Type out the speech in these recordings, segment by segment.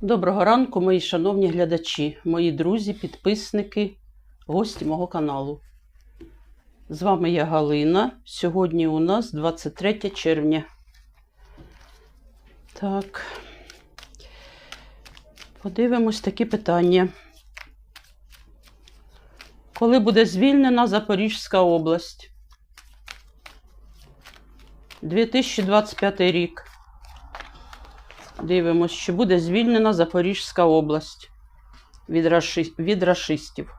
Доброго ранку, мої шановні глядачі, мої друзі, підписники, гості мого каналу. З вами я Галина. Сьогодні у нас 23 червня. Так. Подивимось такі питання. Коли буде звільнена Запорізька область? 2025 рік. Дивимось, чи буде звільнена Запорізька область від, раши... від рашистів.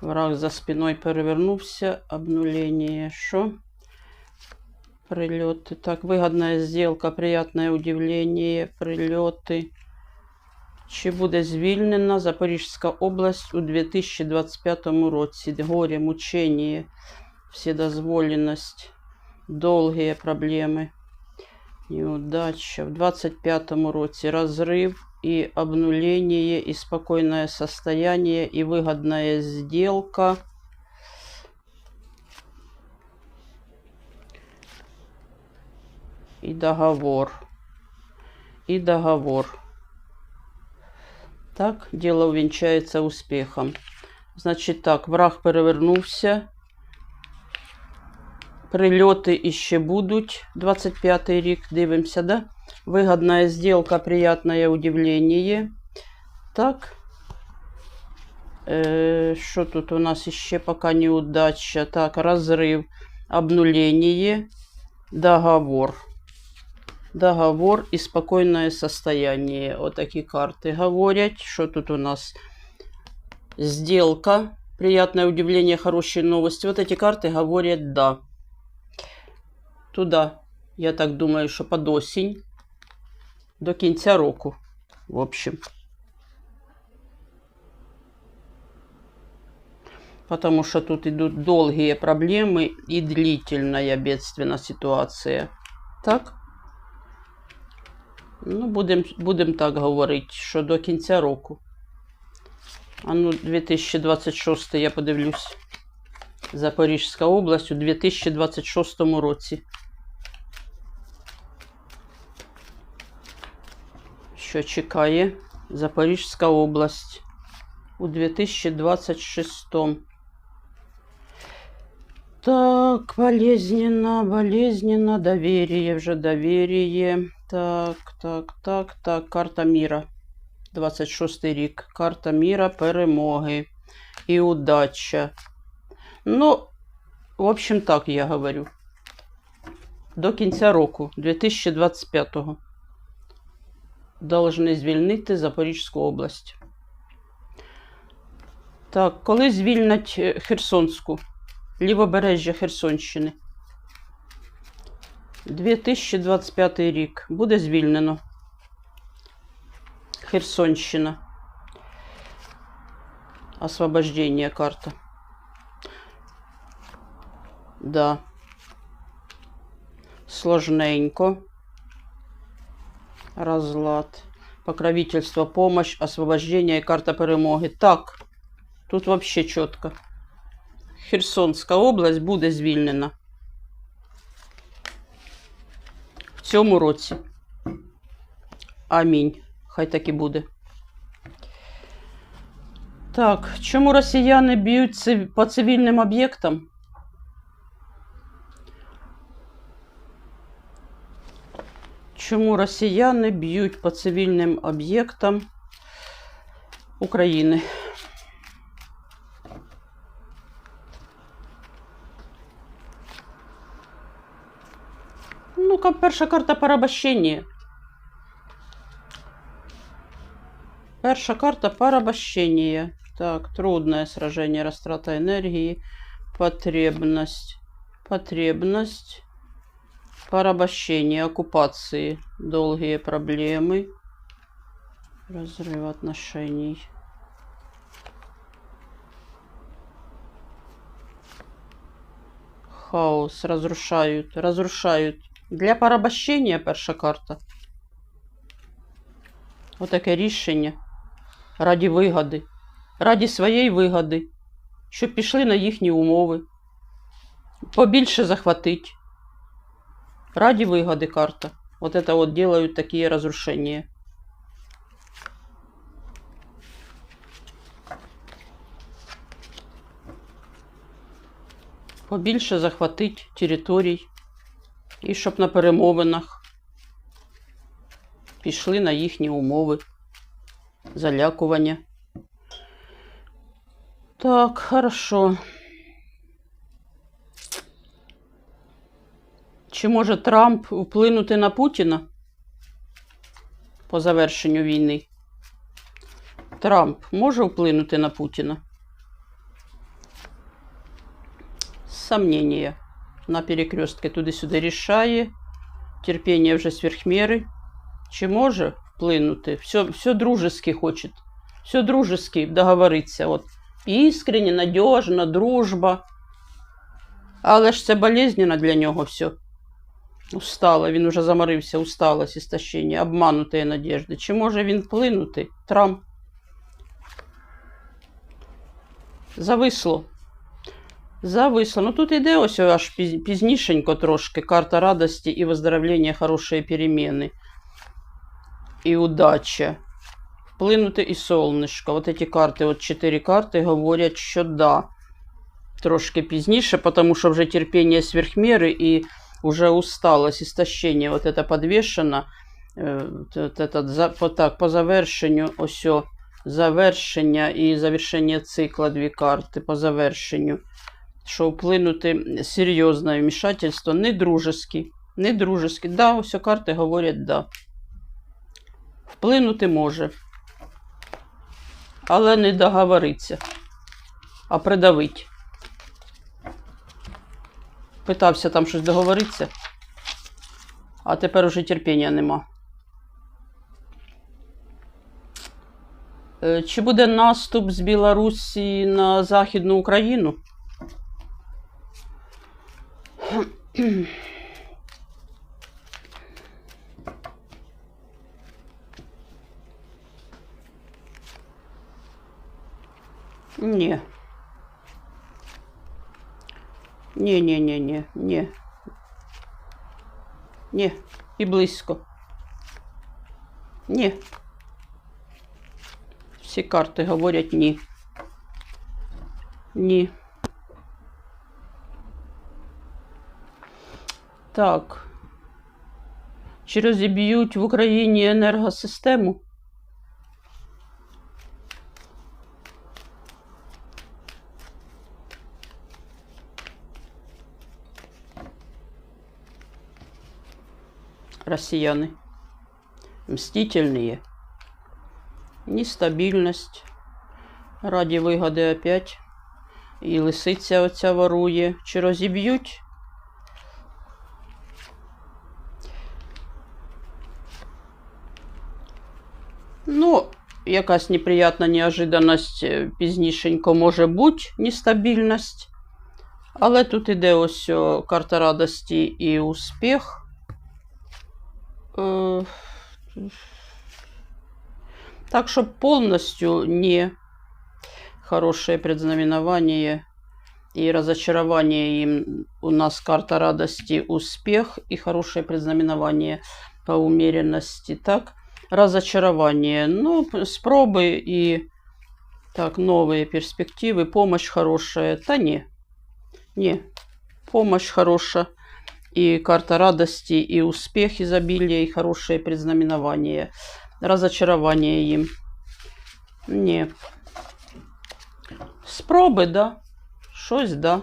Враг за спиною перевернувся. Обнуление. Що? Прильоти. Так, вигідна сделка, приятне удивление, прильоти. Чи буде звільнена Запорізька область у 2025 році? Горе, мучення, вседозволеність, довгі проблеми. Неудача. В 25 році разрыв и обнуление, и спокойное состояние, и выгодная сделка. И договор. И договор. Так, дело увенчается успехом. Значить так, враг перевернувся Прильоти іще будуть 25-й рік. Дивимося, да? Вигідна сделка, приятное удивление. Так. Е, Що тут у нас ще пока неудача? Так, розрив, обнуление, договор. Договор і спокійне состояние. Отакі карти говорять. Що тут у нас? Сделка, приятное удивление, хорошие новости. Вот эти карты говорят «да». Туди, я так думаю, що під осінь, до кінця року, в общем. Потому что тут идут долгие проблемы и длительная бедственная ситуация. Так? Ну, будемо будем так говорити, що до кінця року. А ну, 2026 я подивлюсь. Запорізька область у 2026 році. Що чекає Запорізька область у 2026. Так, болезненно, болезненно, доверие, вже доверие. Так, так, так, так, карта міра. 26 рік. Карта міра перемоги і удача. Ну, в общем, так я говорю. До кінця року, 2025-го, должны звільнити Запорізьку область. Так, коли звільнять е, Херсонську, лівобережжя Херсонщини? 2025 рік буде звільнено. Херсонщина. Освобождение карта. Да. Сложненько. Разлад. Покровительство, помощь, освобождение и карта перемоги. Так, тут вообще чітко. Херсонська область буде звільнена. В цьому році. Амінь. Хай так і буде. Так, чому росіяни б'ють по цивільним об'єктам? Чому росіяни б'ють по цивільним об'єктам України? Ну, перша карта порабощення. Перша карта порабощення. Так, трудное сражение, растрата энергии, потребность, потребность, порабощение, оккупации, долгие проблемы, разрыв отношений. Хаос, разрушают, разрушают. Для порабощення перша карта. Отаке рішення. Раді вигоди. Раді своєї вигоди. Щоб пішли на їхні умови. Побільше захватить. Ради выгоды карта. Вот это вот делают такие разрушения. Побільше захватить територій і щоб на перемовинах пішли на їхні умови, залякування. Так, хорошо. Чи може Трамп вплинути на Путіна по завершенню війни? Трамп може вплинути на Путіна? Сомнения. На перекрестке туди-сюди рішає. Терпіння вже сверхміри. Чи може вплинути? Все, все дружески хоче. Все дружески договориться. От. Іскренне, надіжно, дружба. Але ж це болезненно для нього все. Устала, він уже заморився, усталость, істощення, обманутої надежди. Чи може він вплинути? Трамп. Зависло. Зависло. Ну тут іде ось аж піз- пізнішенько трошки. Карта радості і виздоровлення, хорошої переміни. І удача. Вплинути і солнышко. Вот эти карти, от чотири карти говорять, що да. Трошки пізніше, тому що вже терпіння сверхміри і уже усталость, істощення, вот это подвешено. Е, от этот, по, так, по завершенню, ось завершення і завершення цикла дві карти по завершенню. Що вплинути серйозне вмішательство, не дружески. Не дружески. Да, ось карти говорять да. Вплинути може. Але не договориться, а придавить. Питався там щось договоритися, а тепер уже терпіння нема. Е, Чи буде наступ з Білорусі на Західну Україну? Ні. Ні, ні, ні, ні, ні. Ні, і близько. Ні. Всі карти говорять ні. Ні. Так. Чи розіб'ють в Україні енергосистему? Россияне. Мстительные. Нестабільність. Раді вигоди опять. І лисиця оця ворує. Чи розіб'ють? Ну, якась неприятна неожиданність е, пізнішенько може бути нестабільність. Але тут іде ось о, карта радості і успіх. Е, Так что полностью не хорошее предзнаменование и разочарование им у нас карта радости, успех и хорошее предзнаменование по умеренности. Так, разочарование. Ну, спробы и так, новые перспективы, помощь хорошая. Та не, не, помощь хорошая. И карта радости, и успех, изобилие, и хорошее предзнаменование. Разочарование им. Ні. Спроби, да. Щось, да.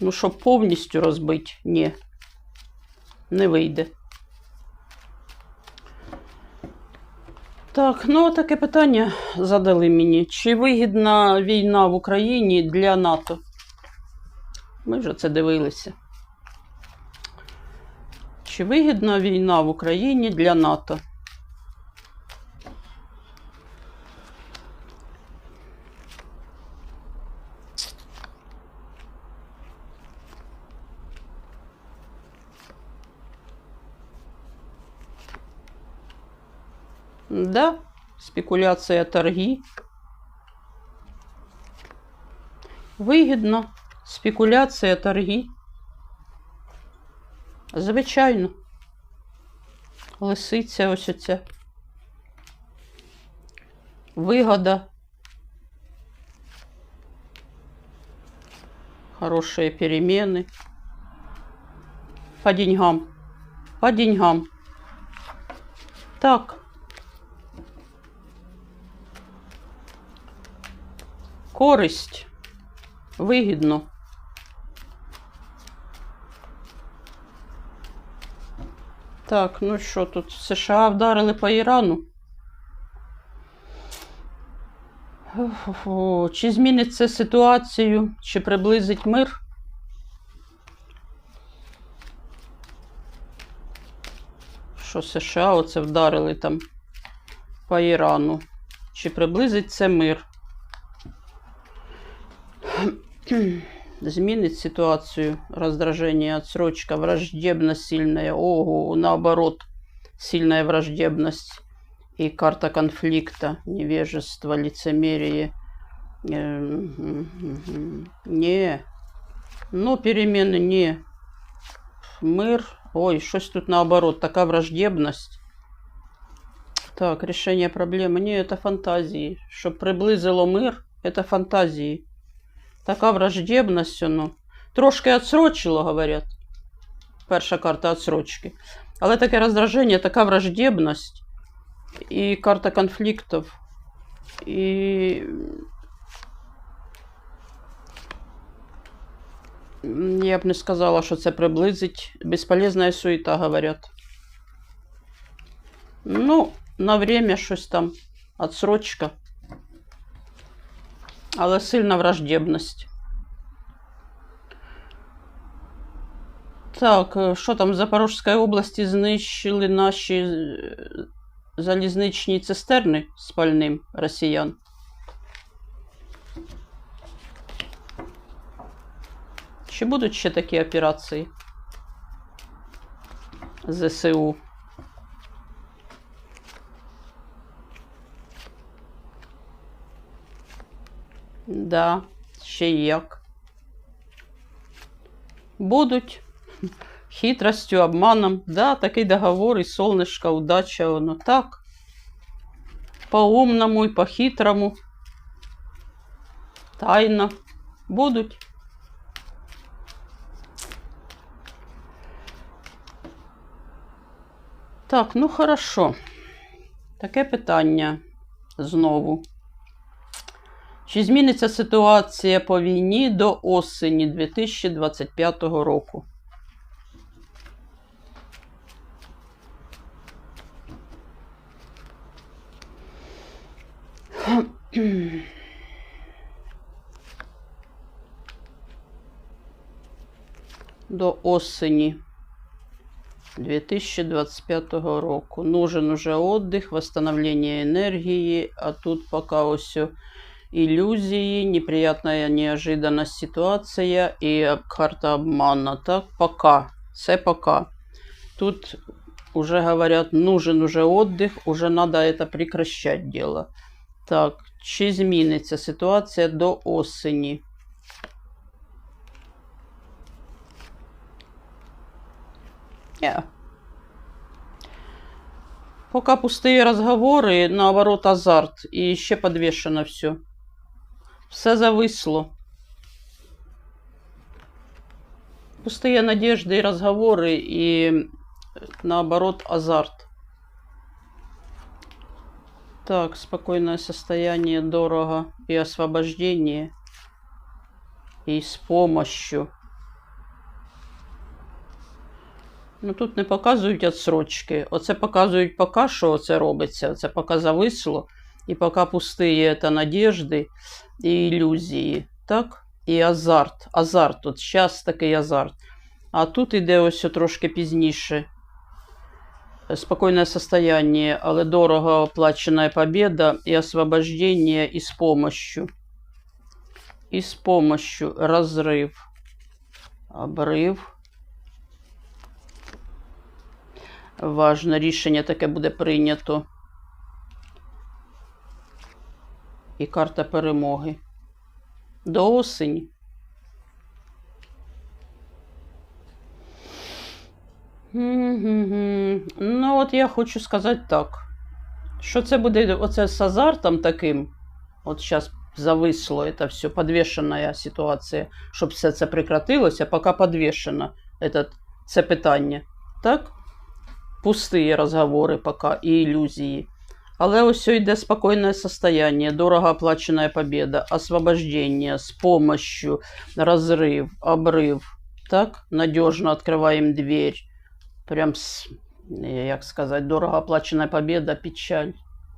Ну, щоб повністю розбити, ні. Не вийде. Так, ну таке питання задали мені. Чи вигідна війна в Україні для НАТО? Ми вже це дивилися. Чи вигідна війна в Україні для НАТО? Да, спекуляція торги. Вигідно. Спекуляція торги. Звичайно. Лисиця ось оця. Вигода. Хорошие перемены. По деньгам. По деньгам. Так. Користь. Вигідно. Так, ну що тут? США вдарили по Ірану. Чи змінить це ситуацію, чи приблизить мир? Що США оце вдарили там по Ірану? Чи приблизить це мир? Змінить ситуацию, раздражение, отсрочка, враждебность сильная, ого, наоборот, сильная враждебность и карта конфликта, невежество, лицемерие. Э, мгм. Не, ну перемены не. Мир, ой, щось тут наоборот, така враждебность. Так, решение проблемы. Не, это фантазии. Щоб приблизило мир, это фантазии. Така враждебність, ну. Трошки отсрочило, говорять. Перша карта отсрочки. Але таке роздраження, така враждебність і карта конфліктів. І м, я б не сказала, що це приблизить. Безполезна суета, говорять. Ну, на время щось там отсрочка. Але сильна враждебність. Так, е, що там в Запорізькій області знищили наші е, залізничні цистерни з пальним росіян? Чи будуть ще такі операції? ЗСУ? Да, ще як. Будуть хитростю, обманом. Да, такий договор і солнышко, удача, воно так. По-умному і по-хитрому. Тайно. Будуть. Так, ну хорошо. Таке питання знову. Чи зміниться ситуація по війні до осені 2025 року? До осені 2025 року. Нужен уже отдых, восстановление энергии, а тут пока все иллюзии, неприятная неожиданность ситуация и карта обмана. Так, пока. Все пока. Тут уже говорят, нужен уже отдых, уже надо это прекращать дело. Так, чи зміниться ситуація до осені? Ні. Пока пустые разговоры, наоборот, азарт. И ще подвешено все. Все зависло. Пустые надежды и разговоры, и наоборот, азарт. Так, спокойное состояние, дорого и освобождение. И с помощью. Ну тут не показують відсрочки. Оце показують поки, що це робиться. Це поки зависло. І поки пустые це надежди і ілюзії. Так? І азарт. Азарт. От зараз такий азарт. А тут іде ось трошки пізніше. Спокойное состояние, але дорого оплаченная победа и освобождение и с помощью. И с помощью разрыв. Обрив. Важно, рішення таке буде прийнято. І карта перемоги. До осені. Ну, от я хочу сказати так. Що це буде оце з азартом таким, от зараз зависло это все, подвешенная ситуація, щоб все це прекратилося, поки подвешено це питання. Так? Пусті розговори поки і ілюзії. Але ось йде спокійне состояние, дорого оплачена победа, освобождение, с помощью, разрыв, обрыв. Так, надежно открываем дверь. Прям, с, е, як сказати, дорого оплачена победа, печаль.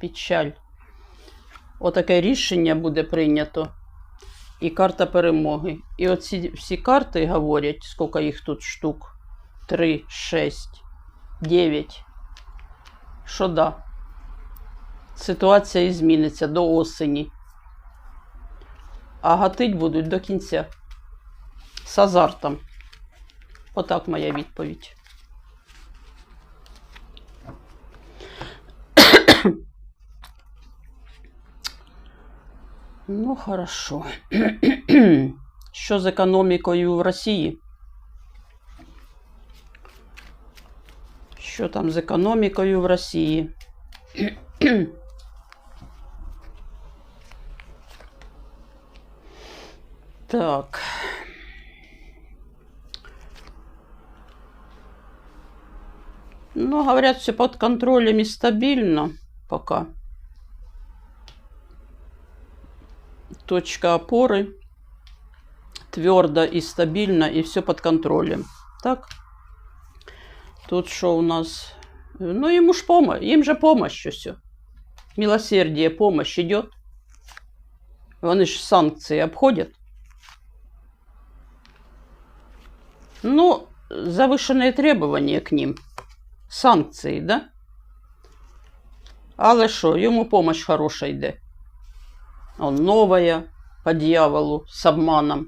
Печаль. Отаке рішення буде прийнято. І карта перемоги. І оці всі карти говорять, скільки їх тут штук. Три, шесть, дев'ять. Що да. Ситуація зміниться до осені. А гатить будуть до кінця. З азартом. Отак моя відповідь. Ну, хорошо. Що з економікою в Росії? Що там з економікою в Росії? Так. Ну, говорят, все под контролем и стабильно пока. Точка опоры твердо и стабильно, и все под контролем. Так. Тут что у нас? Ну, ему ж помощь, им же помощь все. Милосердие, помощь идет. Вони ж санкции обходят. Ну, завышенные требования к ним. Санкції, да? Але що, йому помощь хороша йде. Он новая, по дьяволу, с обманом.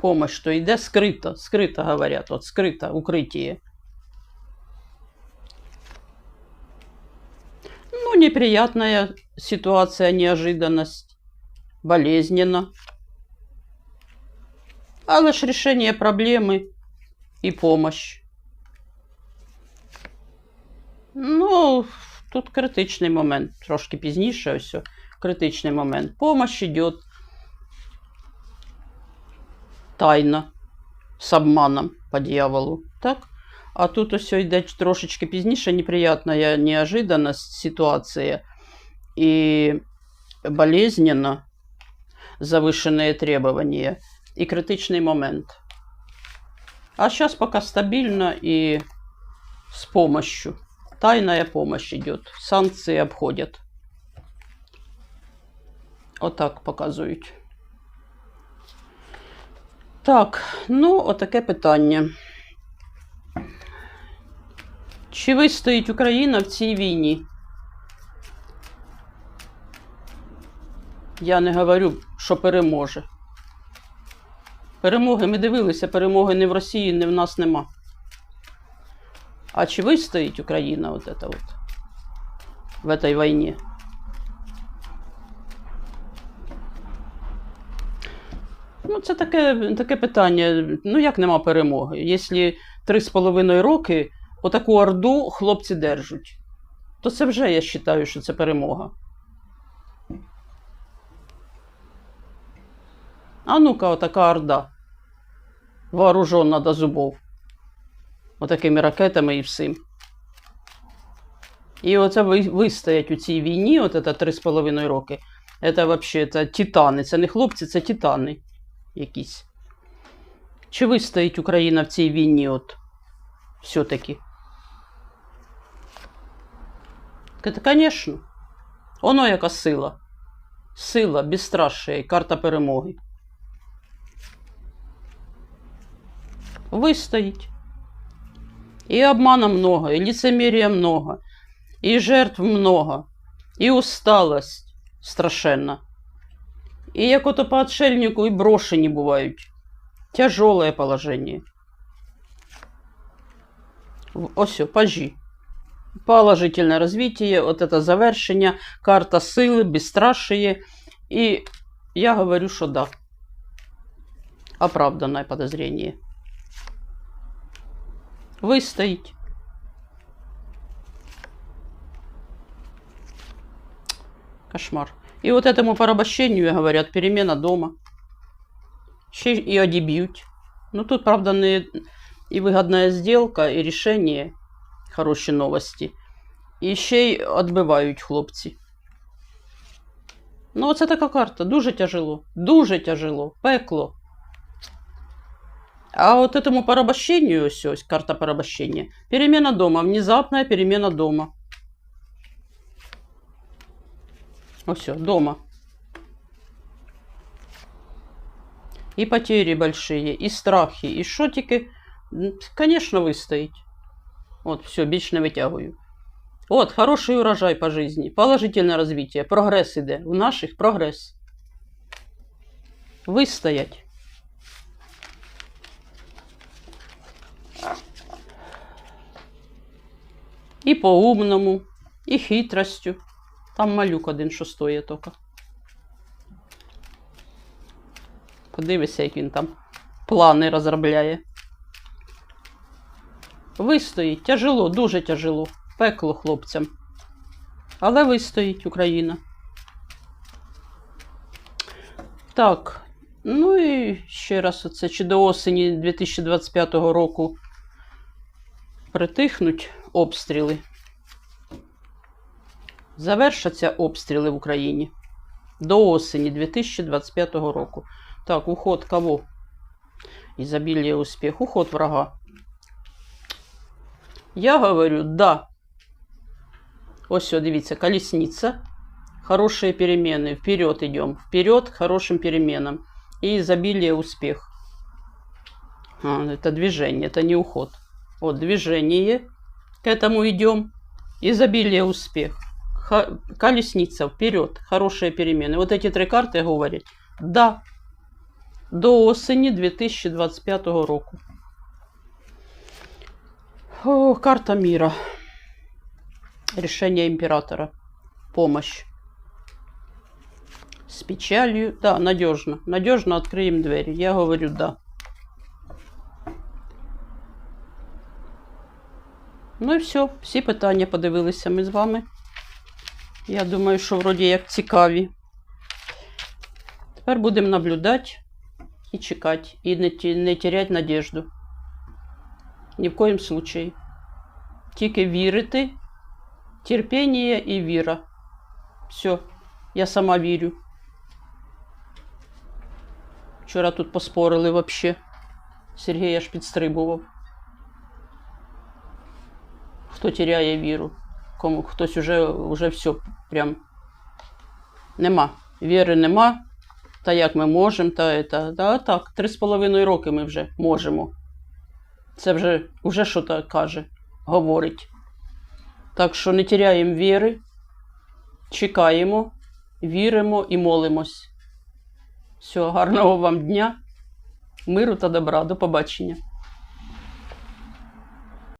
Помощь, что йде скрыто, скрыто говорят, вот скрыто, укрытие. Ну, неприятная ситуация, неожиданность, болезненно Але ж решение проблемы и помощь. Ну, тут критичний момент. Трошки пізніше ось. о, Критичний момент. Помощь идет тайно, з обманом по дьяволу. Так? А тут ось йде трошечки пізніше неприятная неожиданность, ситуація і болезненно завышенные требования И критичный момент. А сейчас пока стабильно и с помощью. Тайная помощь идет. Санкции обходят. Отак показують. Так, ну, отаке питання. Чи вистоїть Україна в цій війні? Я не говорю, що переможе. Перемоги, ми дивилися, перемоги не в Росії, не в нас нема. А чи вистоїть Україна вот это вот в этой войне? Ну, це таке, таке питання. Ну, як нема перемоги? Якщо три з половиною роки отаку орду хлопці держать, то це вже я вважаю, що це перемога. А ну-ка, отака орда. Вооружена до зубов. Отакими ракетами і всім. І оце ви- вистоять у цій війні, от це три з половиною роки. Це взагалі це титани. Це не хлопці, це титани якісь. Чи вистоїть Україна в цій війні, от все-таки? Звісно. Воно яка сила. Сила, безстрашие, карта перемоги. Выстоять. И обмана много, и лицемерия много, и жертв много, и усталость страшенна. И як ото по отшельнику и брошені бувають. Тяжелое положение. Ось, пажі. Положительное развитие, вот это завершення, карта сили, бесстрашие. И я говорю, что да. Оправданное подозрение. Выстоять. Кошмар. И вот этому порабощению говорят перемена дома. Ще и одіб'ють. Ну тут, правда, не і вигідна сделка, і рішення, хороші новості. І ще й відбивають хлопці. Ну, оце така карта. Дуже тяжело. Дуже тяжело. Пекло. А вот этому порабощению, ось, ось карта порабощения, перемена дома, внезапная перемена дома. Все, дома. И потери большие, и страхи, и що тільки, м, конечно, выстоять. Вот, все, більш не витягую. Вот, хороший урожай по жизни, положительное развитие, прогресс іде. У наших прогресс. Вистоять. І по-умному, і хитростю. Там малюк один, що стоїть тільки. Подивися, як він там плани розробляє. Вистоїть. Тяжело, дуже тяжело. Пекло хлопцям. Але вистоїть Україна. Так. Ну і ще раз оце, чи до осені 2025 року притихнуть обстріли. Завершаться обстріли в Україні до осені 2025 року. Так, уход кого? Изобилие успех. Уход врага. Я говорю, да. Ось, все, дивіться, колесница. Хорошие перемены. Вперед идем. Вперед к хорошим переменам. И изобилие успех. А, это движение, это не уход. Вот движение. к этому идем. Изобилие успех. Ха- колесница вперед. Хорошие перемены. Вот эти три карты говорять. Да. До осені 2025 року. О, карта мира. Решение императора. Помощь. С печалью. Да, надежно. Надежно откроем двери. Я говорю да. Ну і все. Всі питання подивилися ми з вами. Я думаю, що вроді як цікаві. Тепер будемо наблюдати і чекати, і не, не теряти надежду. Ні в коїм случаї. Тільки вірити, терпіння і віра. Все, я сама вірю. Вчора тут поспорили вообще. Сергій аж підстрибував. Хто теряє віру? Кому хтось уже, уже все прям нема. Віри нема. Та як ми можемо, та, та, та так, три з половиною роки ми вже можемо. Це вже, вже що то каже, говорить. Так що не теряємо віри, чекаємо, віримо і молимось. Всього гарного вам дня, миру та добра. До побачення.